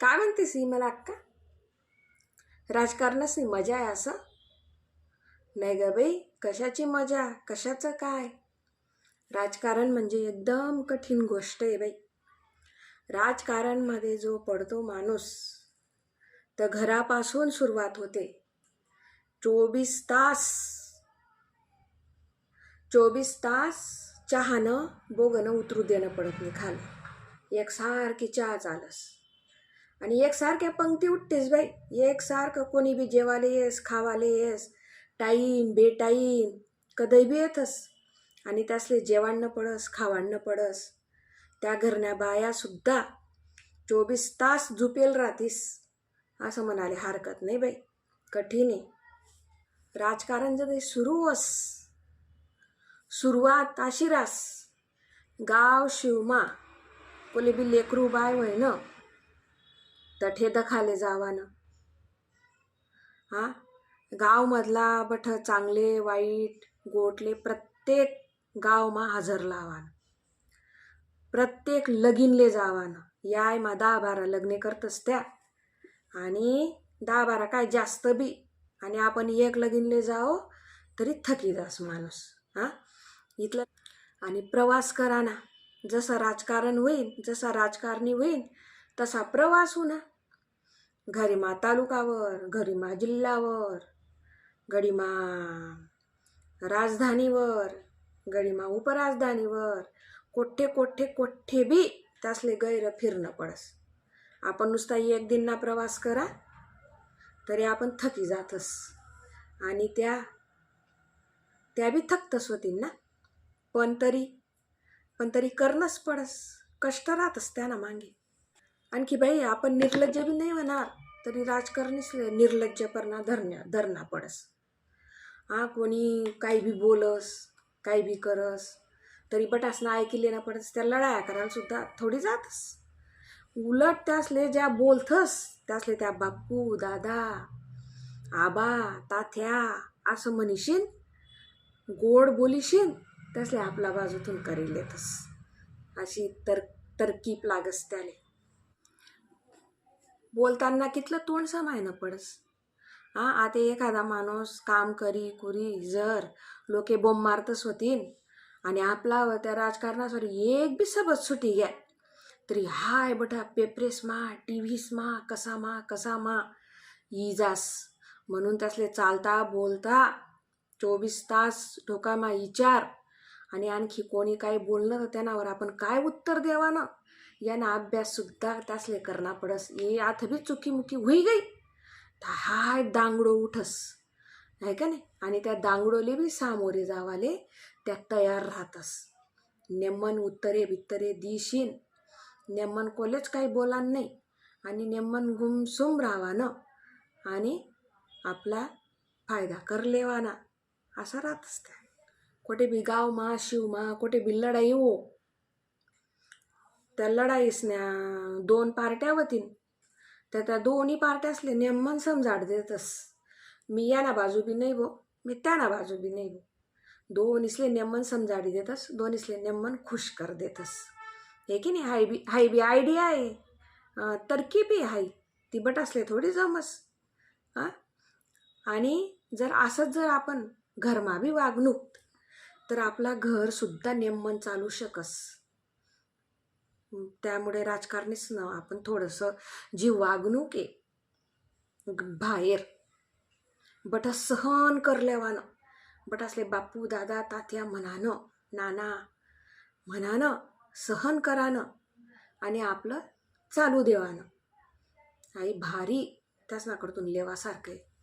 काय म्हणतेस ही मला अक्का राजकारणाची मजा आहे असं? नाही ग बाई कशाची मजा? कशाचं काय? राजकारण म्हणजे एकदम कठीण गोष्ट आहे बाई. राजकारणमध्ये जो पडतो माणूस तर घरापासून सुरुवात होते. चोवीस तास चोवीस तास चहानं बोगणं उतरू देणं पडत नाही खाली. एकसारखी चहा चालस. आणि एकसारख्या पंक्ती उठतेस बाई. एकसारखं कोणी बी जेवाले येस खावाले येस. टाईम बेटाईम. कधी बी येतस. आणि त्यासले जेवाणं पडस खावाणं पडस. त्या घरण्या बायासुद्धा चोवीस तास झुपेल राहतीस. असं म्हणाले हरकत नाही बाई. कठीण आहे. राजकारण जर सुरू अस सुरुवात अशी रास. गाव शिवमा. कोली बी लेकरू बाय होय तर तठे दखाले जावानं. हा? गावमधला बठ चांगले वाईट गोटले प्रत्येक गावमा हजर लावान. प्रत्येक लगीनले जावानं. याय मा दहा बारा लग्ने करतस त्या. आणि दहा बारा काय जास्त बी. आणि आपण एक लगीनले जाओ तरी थकी जास माणूस. हां? इथलं आणि प्रवास करा ना जसं राजकारण होईल जसा राजकारणी होईल तसा प्रवास होना. घरीमा तालुकावर घरीमा जिल्ह्यावर गडीमा राजधानीवर गडीमा उपराजधानीवर कोठे कोठे कोठे बी त्यासले गैर फिरणं पडस. आपण नुसता एक दिनना प्रवास करा तरी आपण थकी जातस. आणि त्या त्या बी थकतस होतील ना पण तरी पण तरी करणंच पडस. कष्ट राहतस त्याना मागे. आणखी बाई आपण निर्लज्ज बी नाही होणार तरी राजकारणीच निर्लज्जपणा धरण्या धरणा पडस. हा कोणी काही बी बोलस काही बी करस तरी बटासनं ऐकले ना पडस त्या लढाया करायला सुद्धा थोडी जातस. उलट त्यासले ज्या बोलथस त्यासले त्या बाप्पू दादा आबा ताथ्या असं म्हणीशीन गोड बोलीशीन त्यासले आपला बाजूतून करेल येतस अशी तर तरकीब लागस त्याला. बोलताना कितलं तोंड सांभाळणं पडस. हां आता एखादा माणूस काम करी कुरी जर लोके बोंब मारतच होतीन. आणि आपला व त्या राजकारणासवर एक बी सबत सुटी घ्या. तरी हाय बटा पेपरेस मा टी व्हीस मा कसा मा कसा मा. इजास. म्हणून त्यासले चालता बोलता चोवीस तास डोकामा विचार आणि आणखी कोणी काही बोललं तर त्यांनावर आपण काय उत्तर द्यावा याना अभ्यास अभ्याससुद्धा त्यासले करना पडस. ये आथ चुकी मुकी होई गई. हाय दांगडो उठस. नाही का नाही? आणि त्या दांगडोले बी सामोरे जावाले त्या तयार राहतस. नेमन उत्तरे बित्तरे दिशीन. नेमन कोलेच काही बोलान नाही. आणि नेमन गुमसुम राहावानं आणि आपला फायदा कर लेवाना. असा राहतस त्या. कोठे बी गावमा शिवमा कोठे बी लढाई हो. त्या लढाईसन्या दोन पार्ट्या होतीन. तर त्या दोन्ही पार्ट्या असले नेमन समजाड देतस. मी याना बाजू बी नाही बो मी त्याना बाजू बी नाही बो दोन इसले नेमन समजाडी देतस दोन इसले नेमन खुश कर देतस. हे की नाही? हाय बी हाय बी आयडिया आहे. अं, तरकीब बी हाय. ती बट असले थोडी जमस. हां आणि जर असंच जर आपण घरमा बी वागणूक तर आपला घरसुद्धा नेमन चालू शकस. त्यामुळे राजकारणीच ना आपण थोडंसं जी वागणूक आहे. ग- बाहेर. बट सहन करल्यावानं. बट असले बापू दादा तात्या म्हणानं नाना म्हणानं सहन करानं आणि आपलं चालू देवानं. आई भारी. त्याच नाकडतून लेवासारखं आहे.